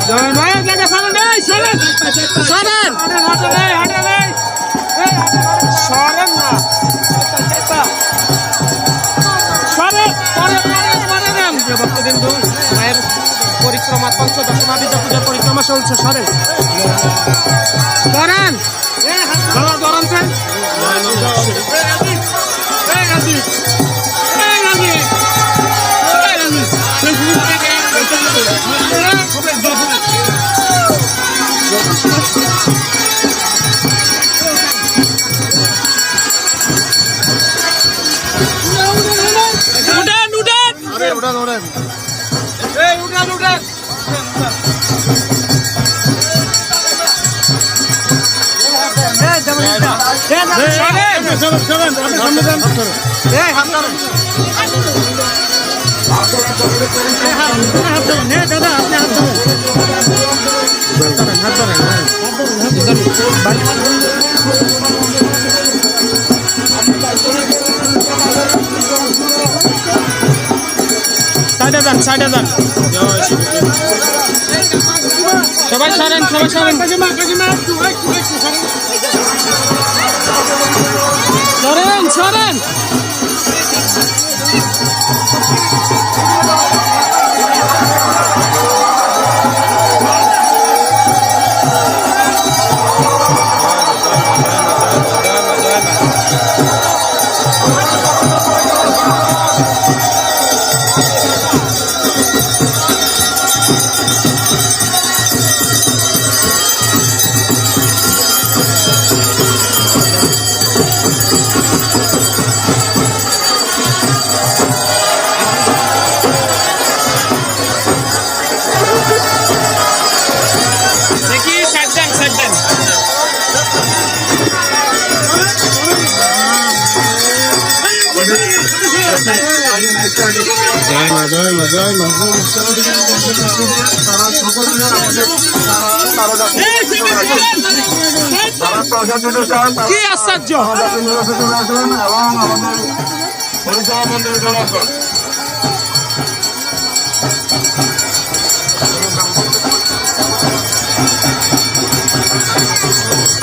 জয় মা জায়গা সরেন মায়ের পরিক্রমা পঞ্চদশ পূজার পরিক্রমা চলছে সরেন ধরেন ধরা ধরেন এই হাত ধরেন। দাদা আপনি হাত ধরেন। সাইডে যান সাইডে যান। সবাই সরেন সবাই সরেন। সরেন সরেন। জয় মা জয় মা জয় মা চলে আসুন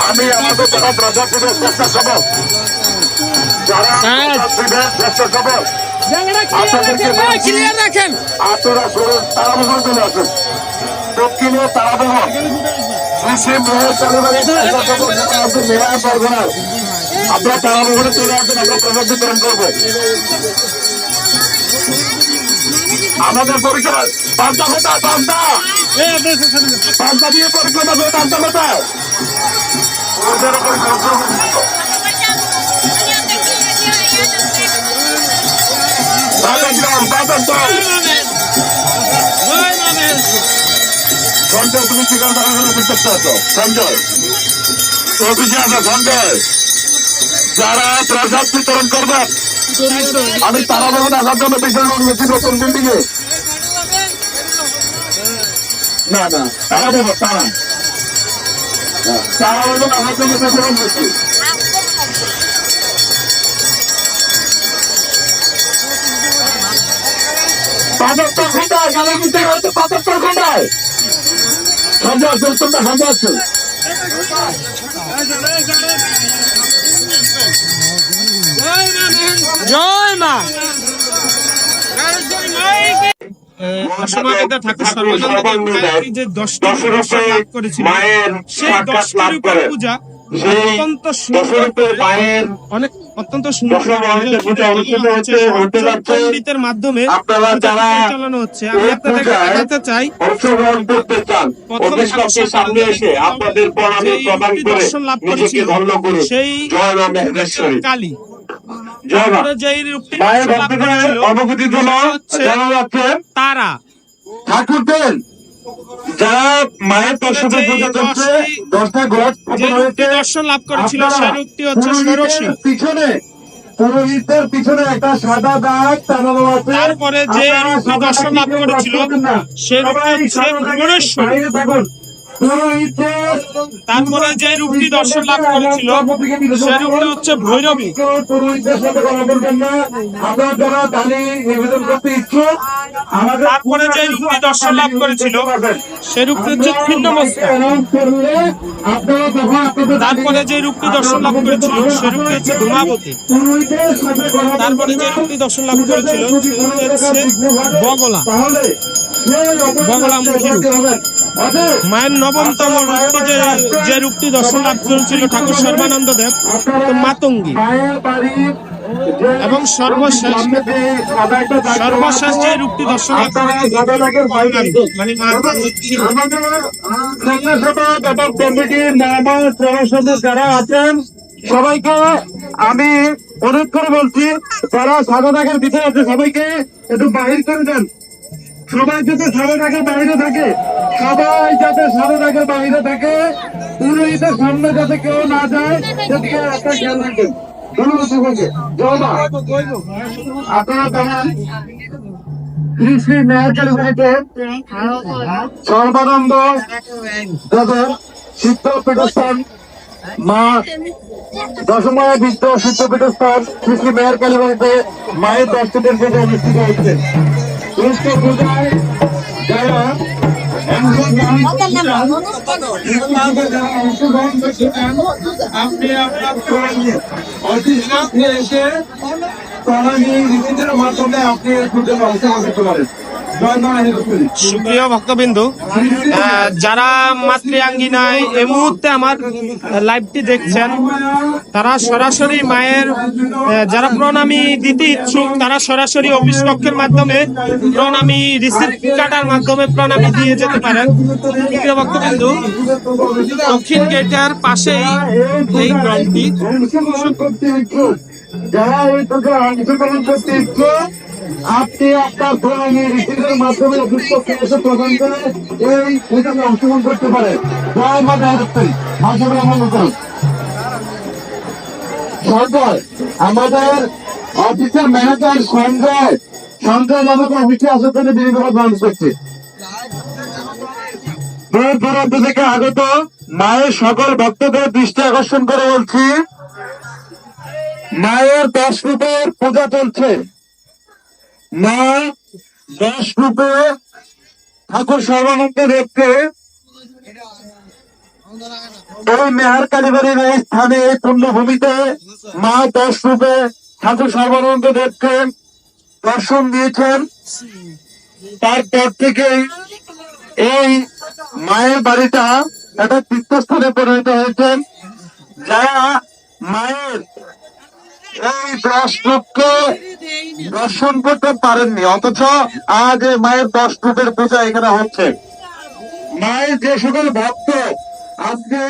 আমি আমাদের প্রজাপতির স্বেচ্ছাসেবক যারা স্যার। দক্ষিণে চালুবাড়ি স্বেচ্ছাসেবক যারা আছে মেয়র পরগনার আপনারা তারাবহরে চলে আসুন আমরা প্রসাদ বিতরণ করব। আমাদের পরিচয় পান্তা কোথায় পান্তা। পান্তা দিয়ে পরিক্রমা করে পান্তা কোথায় ওদের উপর দল সঞ্জয়, তুমি বানানোর অভিযোগ আছো সঞ্জয় অফিসে আছো সঞ্জয়, যারা প্রসাদ বিতরণ করবেন আমি তারা ভবন আসার জন্য বিশাল অনুমতি নতুন বিল্ডিংয়ে না না, তারা দেবো, তারা। তারা ভবন আসার জন্য বিশাল অনুমতি পাঁচাত্তর ঘন্টায় গালে কিন্তু হচ্ছে পাঁচাত্তর ঘন্টায়। সঞ্জয় চৌত্তরটা সঞ্জয় আছে জয় মা। যে দশটি লাভ করেছিল মায়ের সেই সাক্ষাৎ দশটি লাভ করে। পূজা অত্যন্ত অনেক অত্যন্ত সুন্দর হচ্ছে, হতে যাচ্ছে। পণ্ডিতের মাধ্যমে আপনারা যারা পরিচালনা হচ্ছে আমি এই দেখাতে চাই অংশগ্রহণ করতে চান প্রথম সামনে এসে আপনাদের প্রণামী প্রদান করে নিজেকে ধন্য করুন সেই জয় মা মেঘেশ্বরী কালী মায়ের ভক্তদের জন্য জানা যাচ্ছে তারা ঠাকুরদের যারা মায়ের দর্শনের পূজা করছে দশটা গোলাপ স্থাপন হয়েছে দর্শন লাভ করেছিল সেই হচ্ছে ষোড়শী পিছনে পুরোহিতের পিছনে একটা সাদা দাগ টানানো আছে তারপরে যে দর্শন লাভ করেছিল না। সে হচ্ছে ভুবনেশ্বরী। তারপরে যে রূপটি দর্শন লাভ করেছিল সে রূপটি হচ্ছে ভৈরবী। তারপরে যে রূপটি দর্শন লাভ করেছিল, সে রূপটি হচ্ছে আপনাদের তারপরে যে রূপটি দর্শন লাভ করেছিল, সে রূপটি হচ্ছে ধূমাবতী। তারপরে যে রূপটি দর্শন লাভ করেছিল, সে হচ্ছে বগলা। বগলামুখী রূপ। মায়ের নবমতম রূপটি যে যে রূপটি দর্শন লাভ করেছিল ঠাকুর সর্বানন্দ দেব মাতঙ্গী। এবং সর্বশেষ সর্বশেষ যে রূপটি দর্শন মানে কমিটির সবাইকে আমি অনুরোধ করে বলছি, যারা সাদাদাগের ভিতরে আছে, সবাইকে একটু বাহির করে দেন। সবাই যাতে সাদাদাগের বাইরে থাকে, সবাই যাতে সাদাদাগের বাইরে থাকে, পুরোহিতের সামনে যাতে কেউ না যায়, সেদিকে একটা খেয়াল রাখবেন। ধন্যবাদ সকলকে। মা আপনারা পীঠস্থান মা পীঠস্থান মেয়ের দর্শনের পূজা অনুষ্ঠিত হচ্ছে উক্ত পূজায় যারা অংশগ্রহণ করছেন, আপনি আপনার হয়ে এসে প্রণালী রীতিদের মাধ্যমে আপনি পূজায় অংশগ্রহণ করতে পারেন। সুপ্রিয় ভক্তবিন্দু যারা মাতৃয়াঙ্গিনায় এই মুহূর্তে আমার লাইভটি দেখছেন, তারা সরাসরি মায়ের যারা প্রণামী দিতে ইচ্ছুক, তারা সরাসরি অফিস কক্ষের মাধ্যমে প্রণামী রিসিপ্ট কাটার মাধ্যমে প্রণামী দিয়ে যেতে পারেন। প্রিয় ভক্তবিন্দু, দক্ষিণ গেটের পাশেই এই গ্রামটি। যারা এই অংশগ্রহণ করতে ইচ্ছুক আপনি আপনার প্রণালী রীতিদের মাধ্যমে অভিজ্ঞতা এসে প্রদান করে এই পূজাতে অংশগ্রহণ করতে পারে। জয় মা দেহরত্তরী মাসের রহমান সঞ্জয়, আমাদের অফিসের ম্যানেজার সঞ্জয়। সঞ্জয় নামক অফিসে আসার জন্য বিনীতভাবে মানুষ করছে। থেকে আগত। মায়ের সকল ভক্তদের দৃষ্টি আকর্ষণ করে বলছি, মায়ের দশ রূপের পূজা চলছে। মা দশ রূপে ঠাকুর সর্বানন্দ দেবকে এই মেহার কালীবাড়ির এই স্থানে, এই পুণ্যভূমিতে মা দশ রূপে ঠাকুর সর্বানন্দ দেবকে দর্শন দিয়েছেন। তারপর থেকেই এই মায়ের বাড়িটা একটা তীর্থস্থানে পরিণত হয়েছেন যারা মায়ের এই দশ রূপকে দর্শন করতে পারেননি, অথচ আজ এই মায়ের দশ রূপের পূজা এখানে হচ্ছে। মায়ের যে সকল ভক্ত আজকে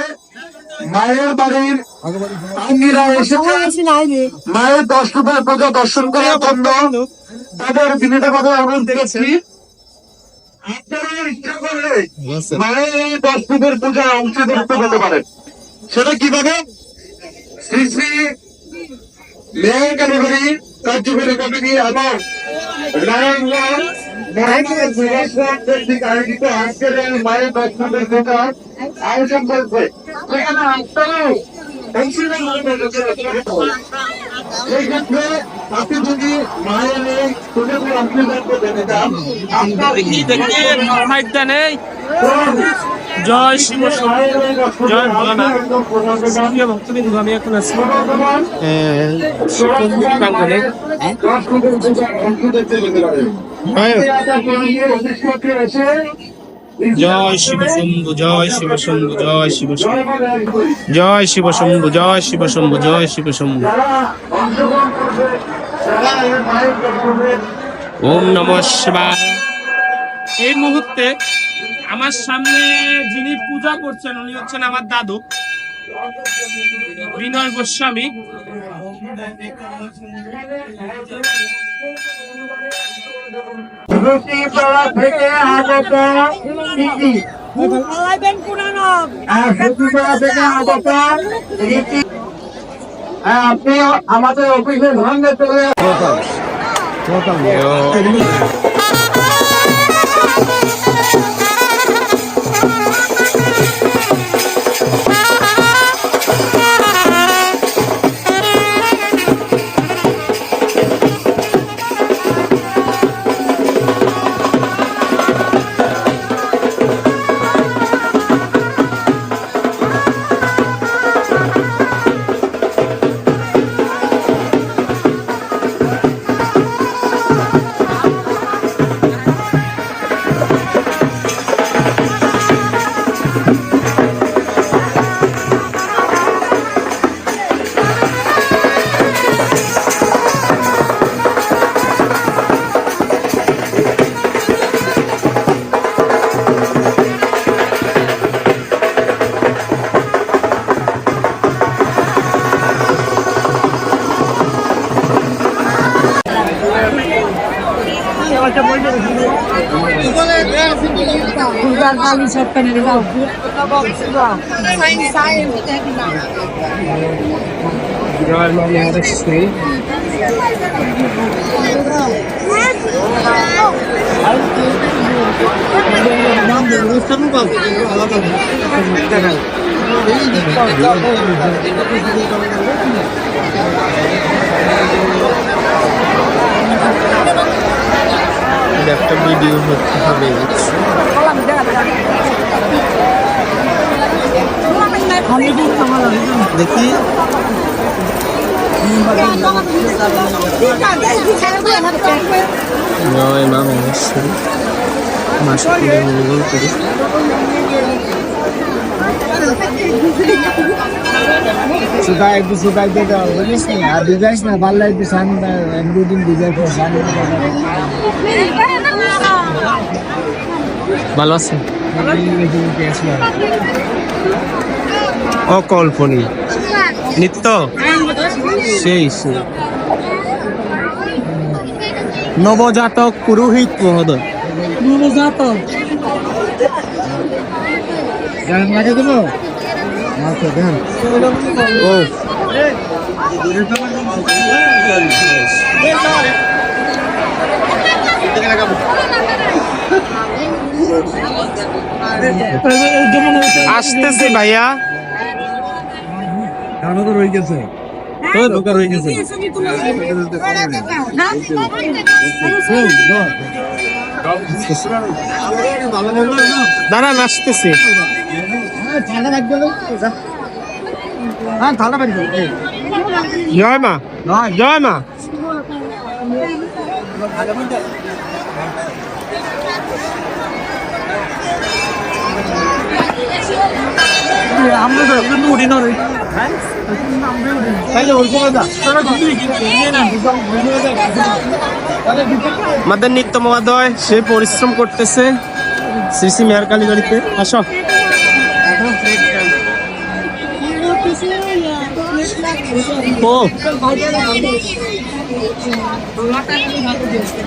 মায়ের বাড়ির আঙ্গিরা এসেছেন মায়ের দশ রূপের পূজা দর্শন করার জন্য। তাদের বিনীতভাবে অনুরোধ দেখেছি আপনারা করলে মায়ের এই দশ রূপের পূজা অংশগ্রহণ করতে পারেন। সেটা কীভাবে? শ্রী শ্রী মেয়ের কালীবাড়ি কার্যকরী কমিটি এবং নারায়ণগঞ্জ মহানগর জেলাশাসক কর্তৃক আয়োজিত আজকের এই মায়ের দশ রূপের আয়োজন করছে সেখানে আপনারাও অংশগ্রহণ করতে এই ক্ষেত্রে আপনি যদি মায়ের এই পূজাতে করতে চান আপনার দেখি দেখি সাইড দেন জয় শিব। জয় ভোলানাথ। প্রিয় ভক্তবিন্দু আমি এখন আছি শিবমন্দির প্রাঙ্গণে। জয় শিব শম্ভু জয় শিব শম্ভু জয় শিব শম্ভু। জয় শিব শম্ভু জয় শিব শম্ভু জয় শিব শম্ভু। ওম নম শিবায়। এই মুহূর্তে আমার সামনে যিনি পূজা করছেন উনি হচ্ছেন আমার দাদু বিনয় গোস্বামী। থেকে আগত আগত হ্যাঁ, আপনি আমাদের অফিসের ভাঙ্গে চলে পূজার কালী সব কেনে দাও জয় মা একটা ভিডিও করতে হবে দেখি। জয় মা মহেশ্বরী মাসপুরে মঙ্গল করি। সুতা একটু দাও, বুঝিস না? আর ডিজাইস না ভালো লাগবে সান দুদিন ডিজাইন করে ভালো আছেন? অকল্পনী নিত্য? সেই সেই। নবজাতক পুরোহিত মহোদয়। গান লাগে দেবো? আচ্ছা গান ও। আসতেছি ভাইয়া গানও তো রয়ে গেছে ঢোকা রয়ে গেছে দাঁড়ান আসতেছি ঠান্ডা লাগবে হ্যাঁ ঠান্ডা পানি জয় মা জয় মা আমাদের নিত্য মহোদয়, সে পরিশ্রম করতেছে শ্রী শ্রী মেয়ার কালী বাড়িতে। আসো। ও।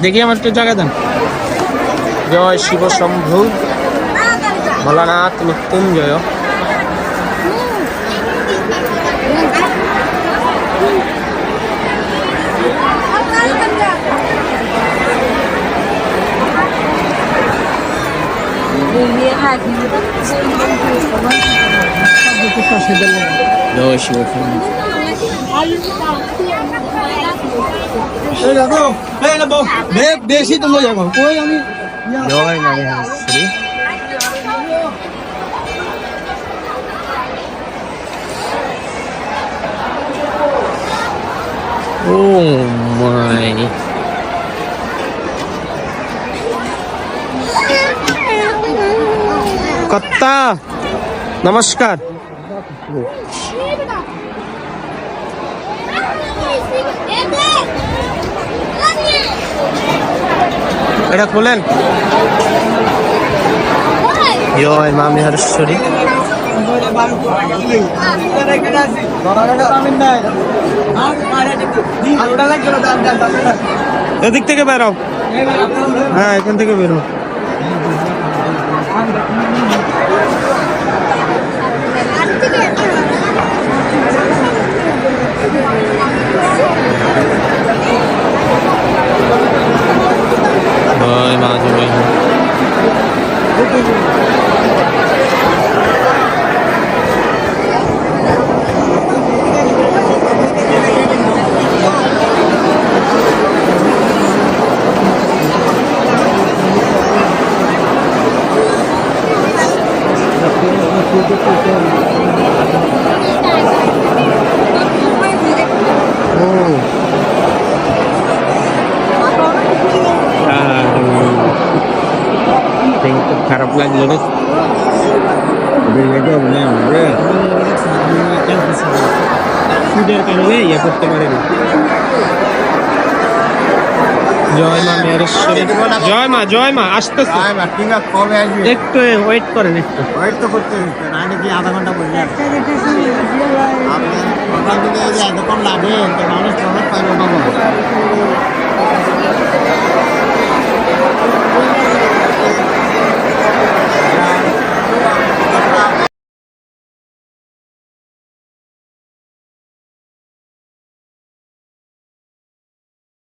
দেখি আমার একটু জায়গা দেন। জয় শিব শম্ভু ভোলানাথ মৃত্যুঞ্জয় জয় শিব শম্ভু বেশি তো মজা করো কই আমি জয় নারী শ্রী ও মাই কত্তা নমস্কার। এটা খোলেন। জয় মা মেহরেশ্বরী এদিক থেকে বেরো। হ্যাঁ এখান থেকে বেরো। Mời mà rồi. জয় মা জয় মা খুব খারাপ লাগল রে সুদের কারণে ইয়ে করতে পারেনি জয় মা মেয়ের জয় মা জয় মা আসতেছে জয় কিংবা কবে আসবে একটু ওয়েট করেন একটু ওয়েট তো করতে হবে নাহলে কি আধা ঘণ্টা বসে আছে আপনি কথা এতক্ষণ লাগে মানুষ